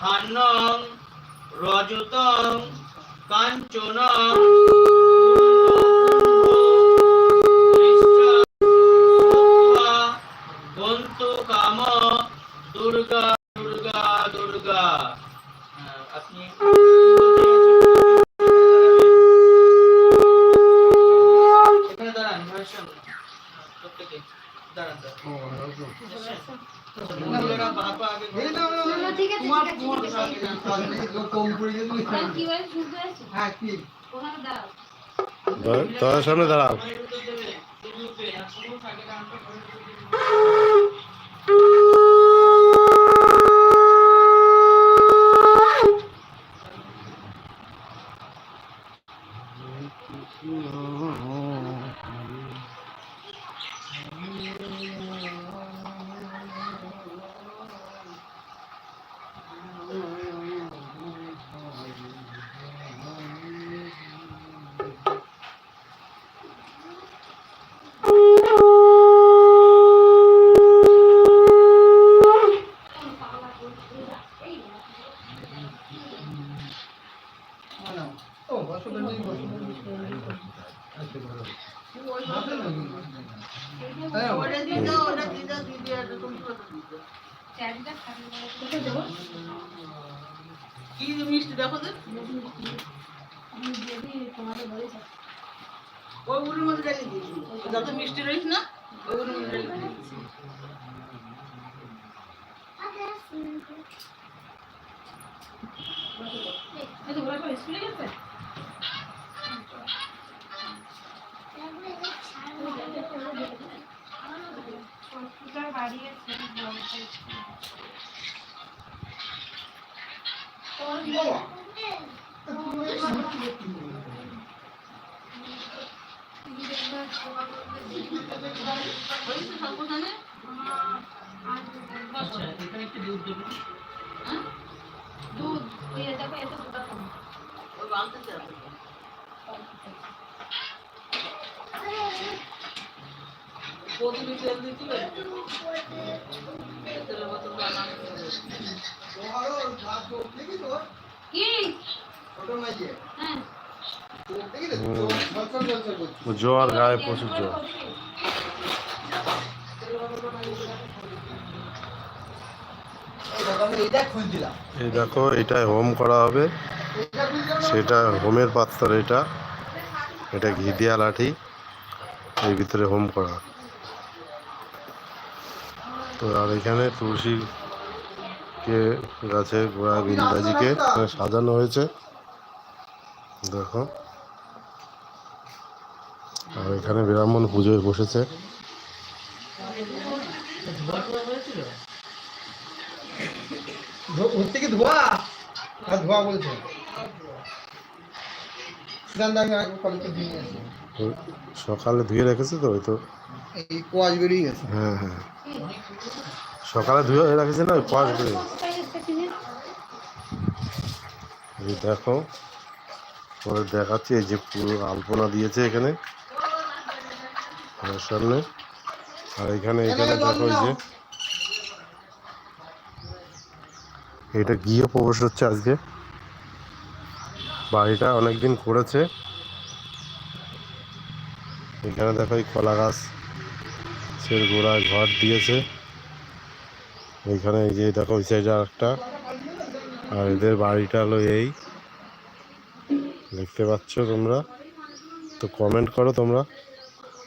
স্থানং রজতং কাঞ্চন। বন্তু কাম দুর্গা দুর্গা দুর্গা হ্যাঁ, আপনি এখানে দাঁড়ান ভাইয়ের সামনে প্রত্যেকে দাঁড়ান দাঁড়ান মহিলারা বাপা আগে ঘরে না, ঠিক আছে, তোমার ঠিক আছে, তোমার ঠিক আছে। আগে কম পড়ে গেল আর কি বলে শুনতে আছি হ্যাঁ কি ওখানে দাঁড়াও তোমার সামনে দাঁড়াও ঘরের ভিতর দেবে, তুমি উপরে, আর পুরুষ আগে রান্না ঘরের ভিতর দেবে। ও বসবে নেই বসবে হ্যাঁ চারটা খালি দেবো কি মিষ্টি দেখো তো আমি যদি তোমাদের বলেছি ওই উড়ির মধ্যে ঢেলে দিয়েছি যত মিষ্টি রয়েছে না ওই উড়ির মধ্যে ঢেলে দিয়েছি এই তো ওরা সব স্কুলে গেছে বাড়ি আছে হয়েছে সর্বদানে আচ্ছা এখানে একটু দুধ হ্যাঁ এত ওই তেল দিতে আনা কি? ছোট মাঝে হ্যাঁ। জ্বর গায়ে প্রচুর জ্বর এই দেখো এটাই হোম করা হবে। সেটা হোমের পাত্র এটা। এটা ঘি দিয়া লাঠি। এর ভিতরে হোম করা। তো আর এখানে তুলসী কে গাছে গোড়া বিন্দাজিকে সাজানো হয়েছে। দেখো। আর এখানে ব্রাহ্মণ পুজোয় বসেছে। তো সকালে ধুয়ে রেখেছে তো ওই তো। বেরিয়ে হ্যাঁ হ্যাঁ। সকালে ধুয়ে রেখেছে না ওই পাশ করে দেখো পরে দেখাচ্ছি এই যে পুরো আলপনা দিয়েছে এখানে। ঘরের সামনে। আর এখানে এখানে দেখো এই যে এটা গিয়ে প্রবেশ হচ্ছে আজকে। বাড়িটা অনেকদিন করেছে। এখানে দেখো এই কলা গাছ। সের গোড়ায় ঘর দিয়েছে। এইখানে এই যে দেখো ওই সাইডে একটা আর এদের বাড়িটা হলো এই। দেখতে পাচ্ছ তোমরা? তো কমেন্ট করো তোমরা।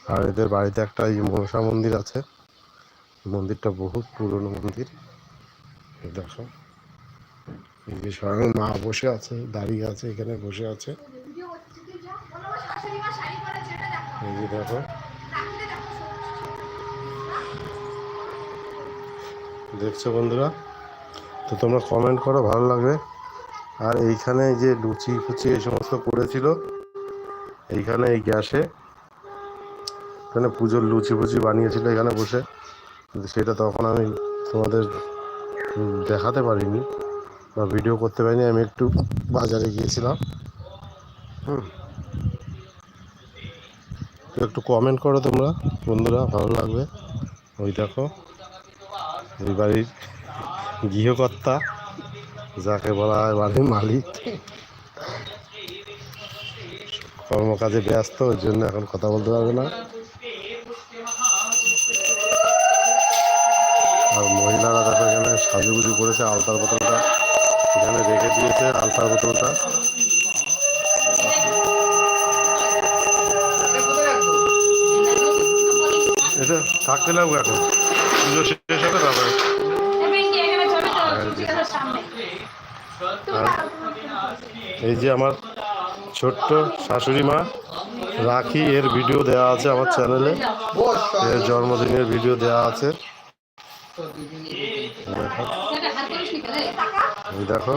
আর এদের বাড়িতে একটা এই মনসা মন্দির আছে। মন্দিরটা বহুত পুরনো মন্দির। দেখো। এই যে স্বয়ং মা বসে আছে, দাঁড়িয়ে আছে, এখানে বসে আছে। এই যে দেখো। দেখছ বন্ধুরা? তো তোমরা কমেন্ট করো, ভালো লাগবে। আর এইখানে যে লুচি ফুচি এই সমস্ত করেছিল, এইখানে এই গ্যাসে এখানে পুজোর লুচি ফুচি বানিয়েছিল এখানে বসে। কিন্তু সেটা তখন আমি তোমাদের দেখাতে পারিনি বা ভিডিও করতে পারিনি, আমি একটু বাজারে গিয়েছিলাম। হুম। একটু কমেন্ট করো তোমরা, বন্ধুরা, ভালো লাগবে। ওই দেখো, এই বাড়ির গৃহকর্তা, যাকে বলা হয় বাড়ির মালিক। কর্মকাজে ব্যস্ত, ওই জন্য এখন কথা বলতে পারবে না। সাজুগুজু করেছে আলতার বোতলটা এখানে রেখে দিয়েছে, আলতার বোতলটা। এটা থাকতে লাগবে এখন। পুজো শেষ এই যে আমার ছোট্ট শাশুড়ি মা, রাখি, এর ভিডিও দেওয়া আছে আমার চ্যানেলে এর জন্মদিনের ভিডিও দেওয়া আছে। দেখো।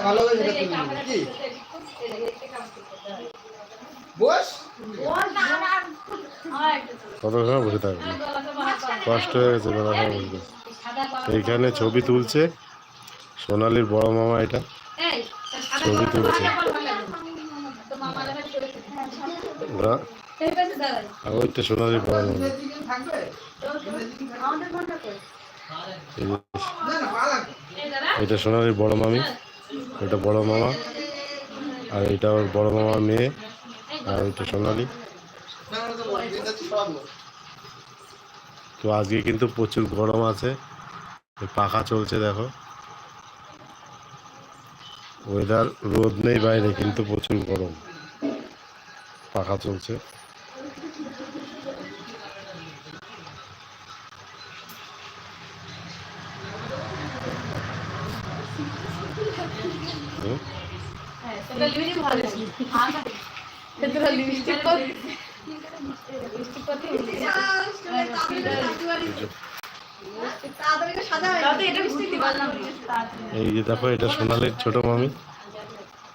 ভালো হয়েছে কি? বস? কত সময় বসে থাকবে? কষ্ট হয়ে গেছে সময় বসে এইখানে ছবি তুলছে, সোনালির বড় মামা এটা। ছবি তুলছে। ওইটা সোনালির বড় মামা। এটা সোনালির বড় মামি। এটা বড় মামা। আর এটা ওর বড় মামার মেয়ে। আর ওইটা সোনালি। তো আজকে কিন্তু প্রচুর গরম আছে। পাখা চলছে, দেখো। ওয়েদার রোদ নেই বাইরে, কিন্তু প্রচুর গরম। পাখা চলছে। এই যে দেখো এটা সোনালির ছোট মামি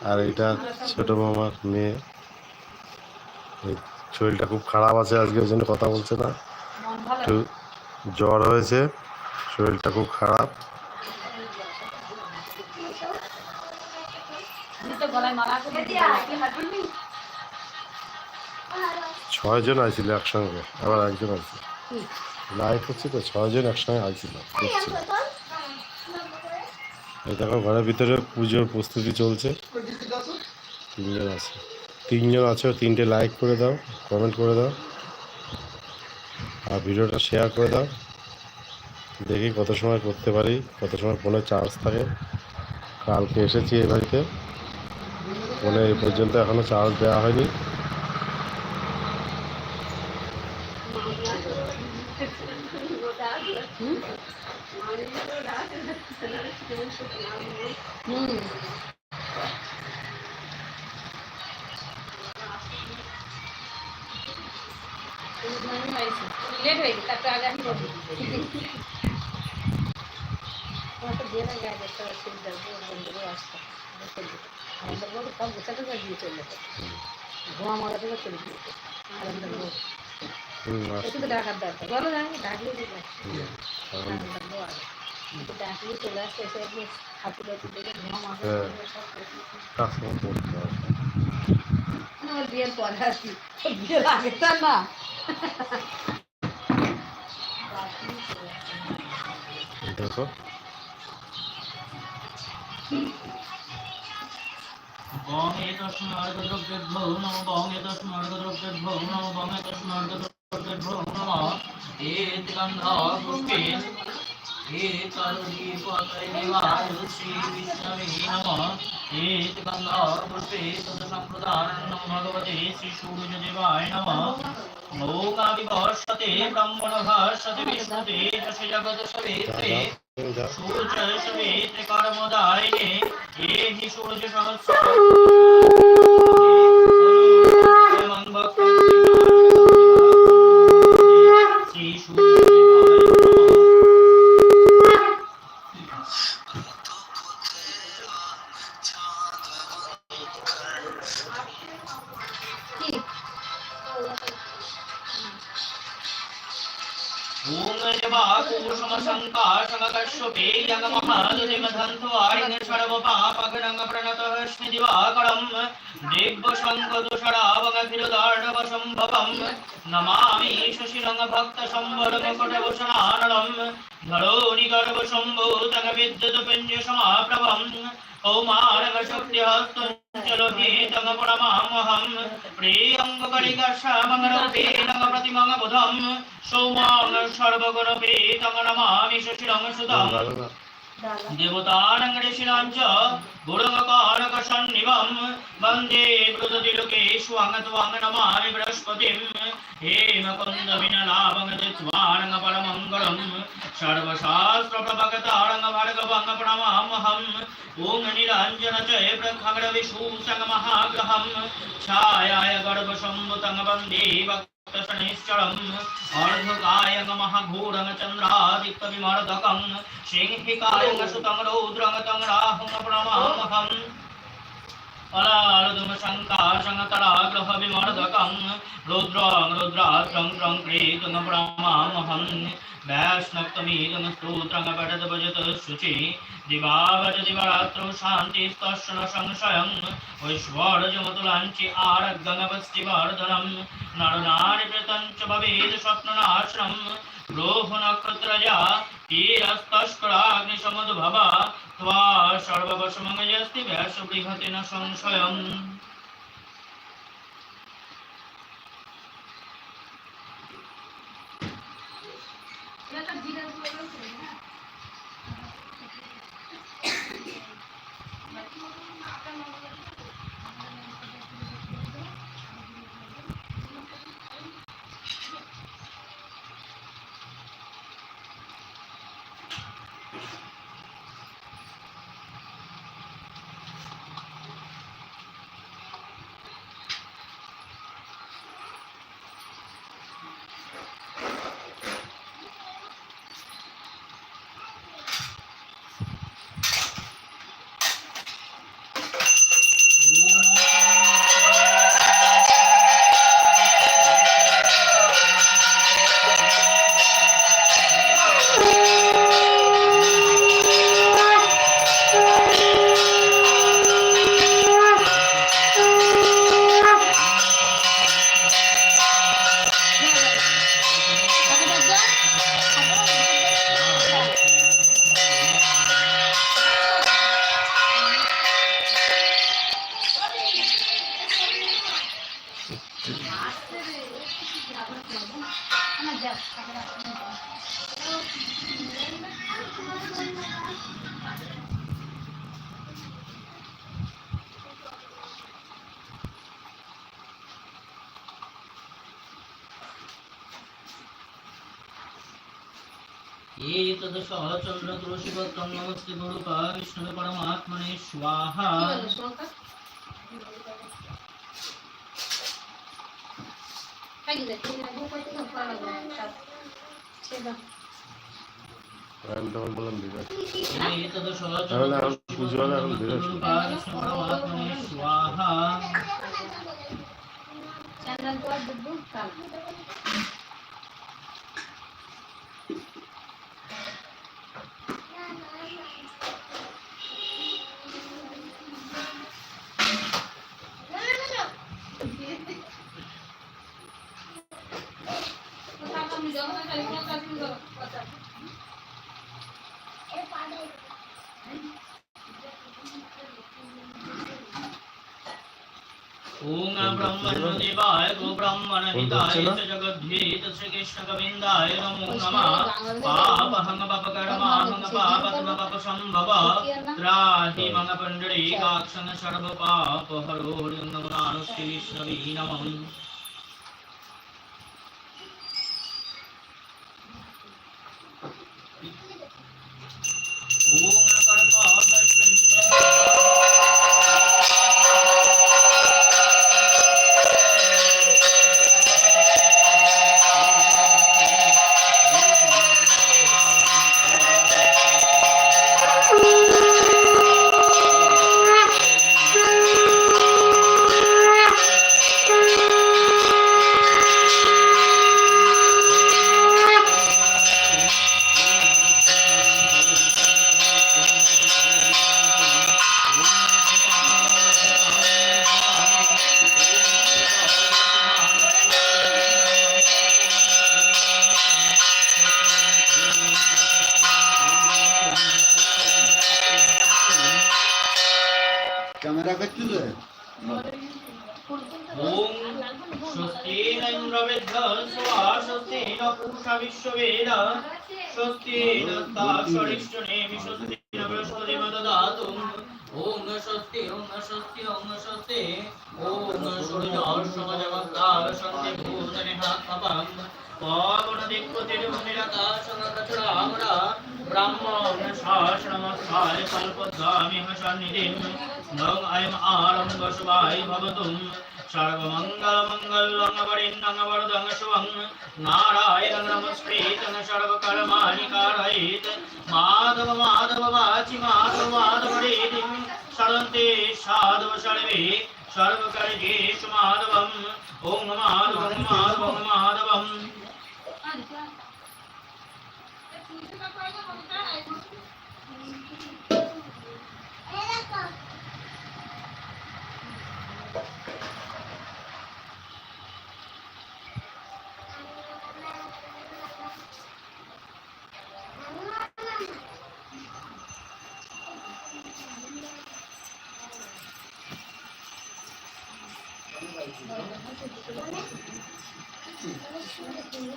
আর এটা ছোট মামার মেয়ে। এই শরীরটা খুব খারাপ আছে আজকে ওই জন্য কথা বলছে না। একটু জ্বর হয়েছে শরীরটা খুব খারাপ। ছয়জন আইছিল একসঙ্গে আবার একজন আছে লাইভ হচ্ছে তো ছয়জন একসঙ্গে আইছিল দেখো, ঘরের ভিতরে পুজোর প্রস্তুতি চলছে। তিনজন আছে। তিনজন আছে, তিনটে লাইক করে দাও কমেন্ট করে দাও। আর ভিডিওটা শেয়ার করে দাও। দেখি কত সময় করতে পারি, কত সময় ফোনে চার্জ থাকে। কালকে এসেছি এই বাড়িতে। ফোনে এই পর্যন্ত এখনও চার্জ দেওয়া হয়নি। লেট হয়ে গেছে তারপরে আগে আমি করব হুম, আস- একটু ডাকার দরকার বলো না ডাকলে ডাকলে চলে আসছে এসে একটু হাতে হাতে দেখে ধোঁয়া মাথা হ্যাঁ। কাস্টমার করতে হবে। আমার বিয়ের পরে আসি বিয়ের আগে তো না। দেখো। নমো বঙ্গে তস্মার্গদ্রব্যেভ্যো নমো বঙ্গে তস্মার্গদ্রব্যেভ্যো নমঃ এতদীপতয় দেবায় শ্রী বিষ্ণবে নমঃ তত সম্প্রদান নমো ভগবতে শ্রী সূর্য দেবায় নমঃ লোকাবিবর্ষতে ব্রহ্মণ ভাষতে বিষ্ণুতে জগৎ সবেত্রে। সূর্য সবেত্রে কর্মদায়িনে এ হি সূর্য সহস্র स्निदिवाकरम् दिव्यशङ्कतुषरावगतिरुदार्णवसम्भवम् नमामि शशिरङ्ग भक्तसम्बरमकुटवसनानलम् धरोनिगर्भशम्भूतङ्ग विद्युत्पिञ्जसमाप्रभम् कौमारकशक्तिहस्तञ्चलोहितङ्ग प्रणमामहम् प्रियङ्गकलिकर्षमङ्गलपेतङ्ग प्रतिमङ्गबुधम् सौमाङ्ग सर्वगुणपेतङ्ग नमामि शशिरङ्ग सुतम् देवतानङ्गडेशिनां च गुणमकारकसन्निभं वन्दे कृततिलोकेष्वं त्वां नमामि बृहस्पतिं हेमकुन्दविनलाभङ्गचित्वानङ्गपरमङ्गलं सर्वशास्त्रप्रभगतारङ्गभार्गवङ्गप्रणमामहम् ॐ निरञ्जनचय प्रखगडविशूषङ्गमहाग्रहं छायाय गर्भसम्मुतं वन्दे शनैश्चरम् अर्धकाय नमः घोरङ्गचन्द्रादित्यविमर्दकम् सिंहिकाय रौद्रङ्गतं राहुं अलालुदुम शङ्काशङ्कराग्रह विमर्दकं रुद्रं रुद्रात्रं त्रं क्रीतं प्रणमामहम् वैष्णवतमीदं स्तोत्रं पठत भजत शुचि दिवावज दिवारात्रौ शान्तिस्तस्य न संशयं वैश्वर्जमतुलाञ्चि आरगङ्गवस्तिवर्धनं नरनारि प्रतञ्च भवेत् स्वप्ननाश्रं ग्रोह नक्षत्रजा तीरस्तस्कराग्निसमुद्भव त्वा सर्ववशमङ्गयस्ति व्यासबृहति न संशयम् एतद् शौलचन्द्रकृषिपत्रं नमस्ते गुरुप विष्णु परमात्मने स्वाहा एतद् शौलचन्द्रकृषिपत्रं विष्णु परमात्मने स्वाहा चन्द्रं ओम ब्रह्मण देवाय गो ब्राह्मण हिताय जगद्भीत श्री कृष्ण गोविंदाय नमो नमः पाप हंग पाप कर्म हंग पाप तम पाप संभव त्राहि मंग पंडरी काक्षन सर्व पाप हरो नमो नारायण श्री विष्णवे नमः वरदं शुभं नारायणं नमस्कृतं सर्वकर्माणि कारयेत् माधव माधव वाचि माधव माधवरेदिं शरन्ते साधव सर्वे सर्वकर्येषु माधवम् ॐ माधवं माधवं माधवम्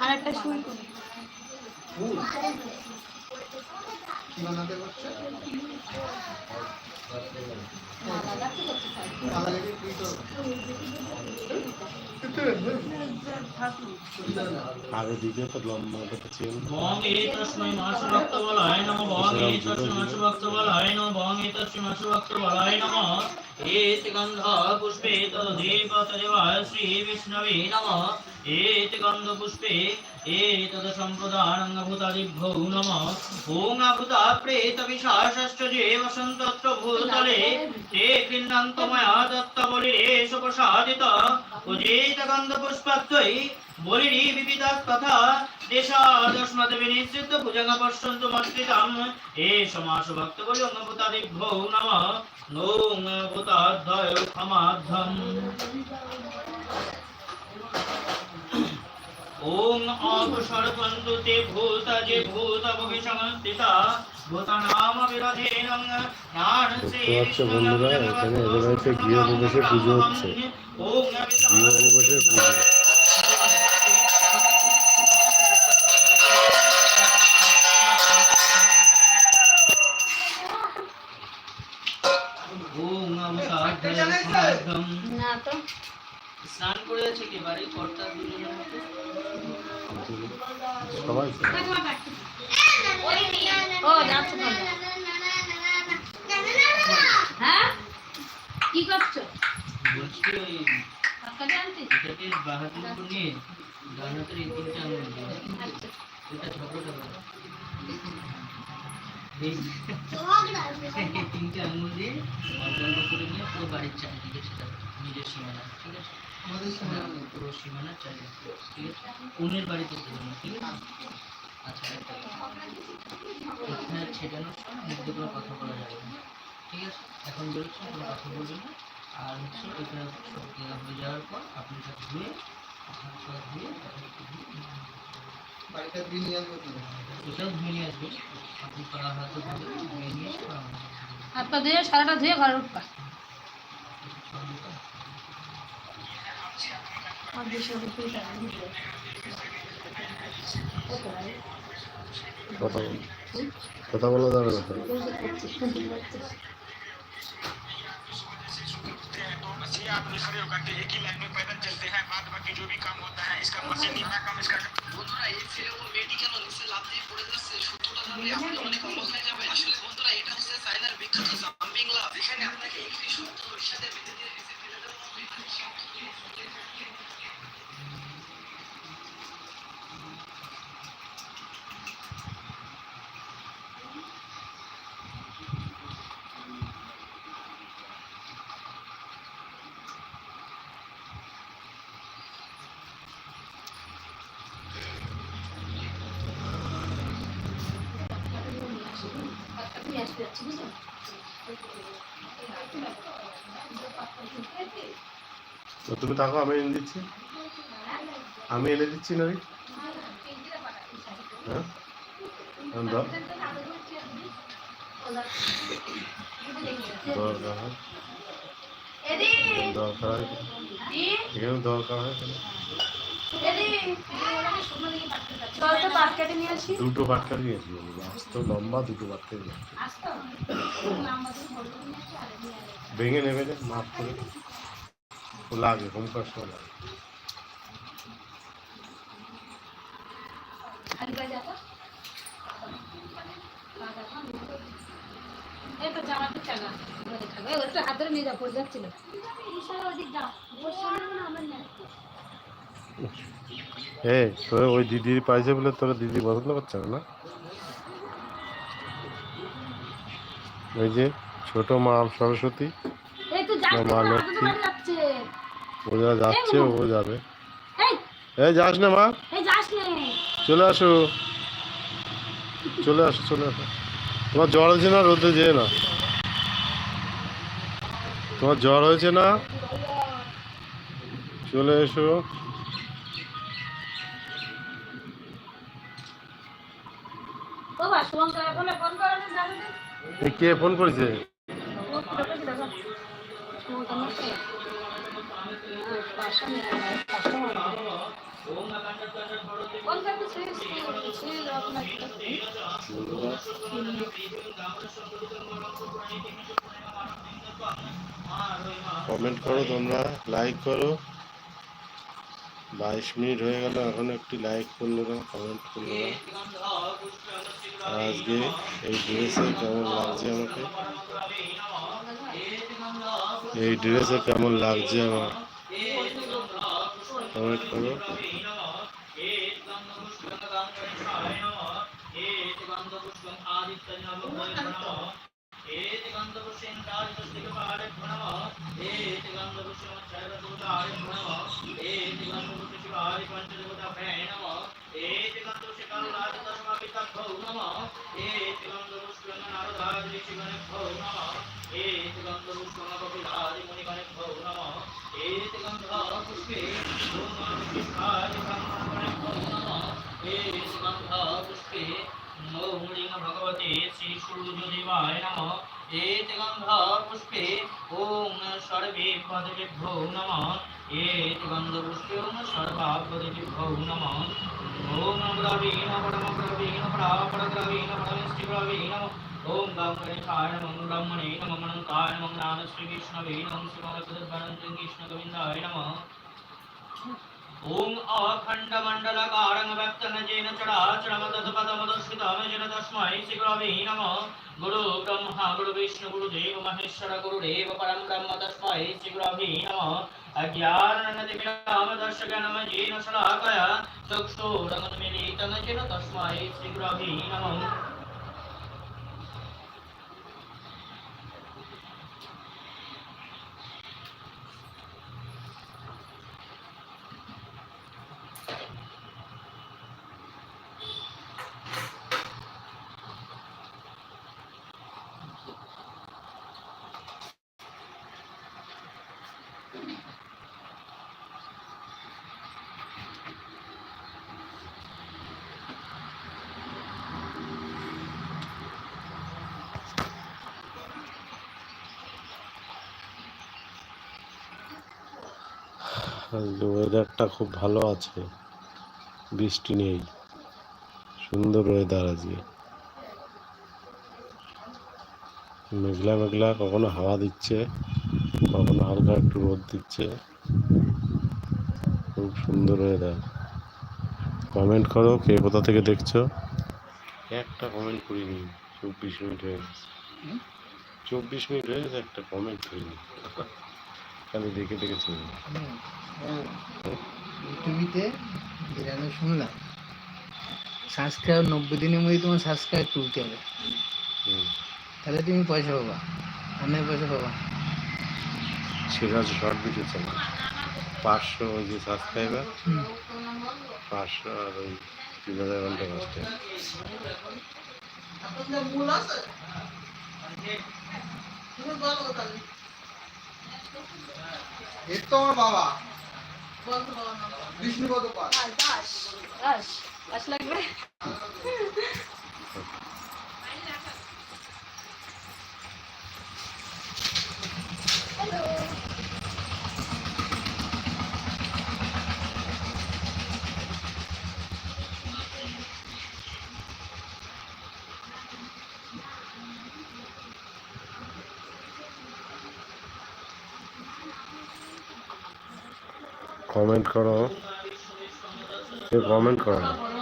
আর একটা শুই সীমানাতে করছে আগে দিকে তো লম্বা কথা ছিল। ভং এ তস্মৈ মাসুভক্ত বলায় নম ভং এ তস্মৈ মাসুভক্ত বলায় নম ভং এ তস্মৈ মাসুভক্ত বলায় নম। এ গন্ধ পুষ্পে তদ পুষ্পে এতদ সম্প্রদানং ভূতাদিভ্যো নমঃ ওং আভূতা প্রেত বিশাসশ্চ যে বসন্তত্র ভূতলে ते गृह्णन्तो मया दत्तबलिरेष प्रसादित उजेत गन्धपुष्पत्वयि बलिरी विविधस्तथा देशादस्मद् विनिश्चित भुजङ्ग पश्यन्तु मस्कृतम् एष मास भक्तबलि अङ्गभूतादिभ्यो नमः ॐ भूताध्याय क्षमाध्यम् ॐ अपसर्पन्तु ते भूत जे भूत भविष्यमस्थिता ভূতানাম বিরোধীনং নারসে দেখতে পাচ্ছ বন্ধুরা, এখানে এদের বাড়িতে গৃহপ্রবেশে পুজো হচ্ছে। ওম গৃহপ্রবেশের পুজো স্নান করে আছে কি বাড়ি কর্তা দুজনের সবাই? ও যাচ্ছে হ্যাঁ? কি করছ? বলছি ওই এটাকে বাহাদুর করে নিয়ে এই তিনটা আঙুল এটা ঝগড়া এই তিনটে আঙুল দিয়ে অল্প অল্প করে নিয়ে পুরো বাড়ির চারিদিকে সেটা নিজের সীমানা। আমাদের। পুরো সীমানা চারিদিকে ঠিক আছে অন্যের বাড়িতে দেবেন না, ঠিক আছে আচ্ছা। এখানে ছেটানোর সময় মধ্যে কোনো কথা বলা যাবে না। ঠিক আছে? এখন বেরোচ্ছেন কোনো কথা বলবেন না। আর হচ্ছে এটা সব হয়ে যাওয়ার পর আপনি এটা ধুয়ে পা ধুয়ে একটু ধুয়ে নিয়ে আসব তো? এটাও ধুয়ে নিয়ে আসবেন। আপনি হাত ধুয়ে নিয়ে হাত পা ধুয়ে সারাটা ধুয়ে ঘরে উঠবা। কথা বল কথা বলা যাবে না স্যার। बस ये आप खड़े होकर के एक ही लाइन में पैदल चलते हैं बाद बाकी जो भी काम होता है इसका मशीनी का काम इसका বন্ধুরা এই ছেলে ও মেয়েটি কেন নিচে লাফ দিয়ে পড়ে যাচ্ছে সত্যটা জানলে আপনি অনেক অবাক হয়ে যাবেন আসলে বন্ধুরা এটা হচ্ছে চায়নার বিখ্যাত জাম্পিং লাভ এখানে আপনাকে একটি শক্ত রশির সাথে বেঁধে দিয়ে নিচে ফেলে দেওয়া যাচ্ছি তো তুমি থাকো আমি এনে দিচ্ছি। আমি এনে দিচ্ছি না হ্যাঁ? দরকার হয়। দরকার হয় এখানে দরকার হয় দুটো বাটকারি নিয়েছি আস্ত লম্বা দুটো বাটকারি ভেঙে নেবে না মাপ করে। ও লাগে হোম কাজ লাগে। এই তো জামাতে চাগা এই ওটা হাত ধরে নিয়ে যাও পড়ে যাচ্ছিল। এ তোর ওই দিদির পাইছে বলে তোরা দিদি পছন্দ করছে না ওই যে ছোট মা সরস্বতী মা লক্ষ্মী। ও যা যাচ্ছে ও যাবে। এই। যাস না মা। চলে আসো। চলে আসো চলে আসো। তোমার জ্বর হয়েছে না রোদে যেয়ে না? তোমার জ্বর হয়েছে না? চলে এসো। শেষ শেষ আপনার কমেন্ট করো তোমরা লাইক করো। বাইশ মিনিট হয়ে গেল, এখন একটি লাইক করল না কমেন্ট করল না। আজকে এই ড্রেসে কেমন লাগছে আমাকে? এই ড্রেসে কেমন লাগছে আমার? কমেন্ট করো। ভগবতে শ্রী সূর্যদেবায় নম। এতে গন্ধ পুষ্পে ওম সর্বে পদেভ্যো নম। এতে গন্ধ পুষ্পে ওম সর্বাপদেভ্যো নম। ওম ব্রবীণ পরম ব্রবীণ পরাপর ব্রবীণ পরমিষ্টি ஓம் கங்கேஷாய மங்களம்மணே நமமனம் காய மங்களான ஸ்ரீ விஷ்ணவே நம சிவரசதவனந்தம் கிருஷ்ண கோவிந்தாய நம ஓம் அகண்ட மண்டல காரங்க வக்தன ஜேன சடாச்சரமத பதமதஸ்மிதாம ஜன தஸ்மை ஸ்ரீ குரவே நம குரு பிரம்மா குரு விஷ்ணு குரு தேவ மகேஸ்வர குரு தேவ பரம் பிரம்ம தஸ்மை ஸ்ரீ குரவே நம अज्ञाननदिविरामदर्शगणमजेन शलाकया चक्षुरङ्गमिलितमजेन तस्मै श्रीगुरवे नमः ওয়েদারটা খুব ভালো আছে। বৃষ্টি নেই। সুন্দর ওয়েদার আজকে। মেঘলা মেঘলা কখনো হাওয়া দিচ্ছে কখনো হালকা একটু রোদ দিচ্ছে। খুব সুন্দর ওয়েদার কমেন্ট করো কে কোথা থেকে দেখছ? একটা কমেন্ট করিনি চব্বিশ মিনিট হয়ে গেছে। চব্বিশ মিনিট হয়ে গেছে একটা কমেন্ট করিনি। খালি দেখে দেখে চলবে ইউটিউবিতে যেটা আমি শুনলাম। সাবস্ক্রাইব নব্বই দিনের মধ্যে তোমার সাবস্ক্রাইব তুলতে হবে। হুম। তাহলে তুমি পয়সা পাবা। অনেক পয়সা পাবা। ঠিক আছে শর্ট ভিডিও চালা পাঁচশো ওই যে সাবস্ক্রাইবার পাঁচশো আর ওই তিন হাজার ঘণ্টা পাঁচটা এর তো আমার বাবা। বিষ্ণুপদ পাল দাস দাস দাস লাগবে? হ্যালো কমেন্ট করো। কেউ কমেন্ট করো না।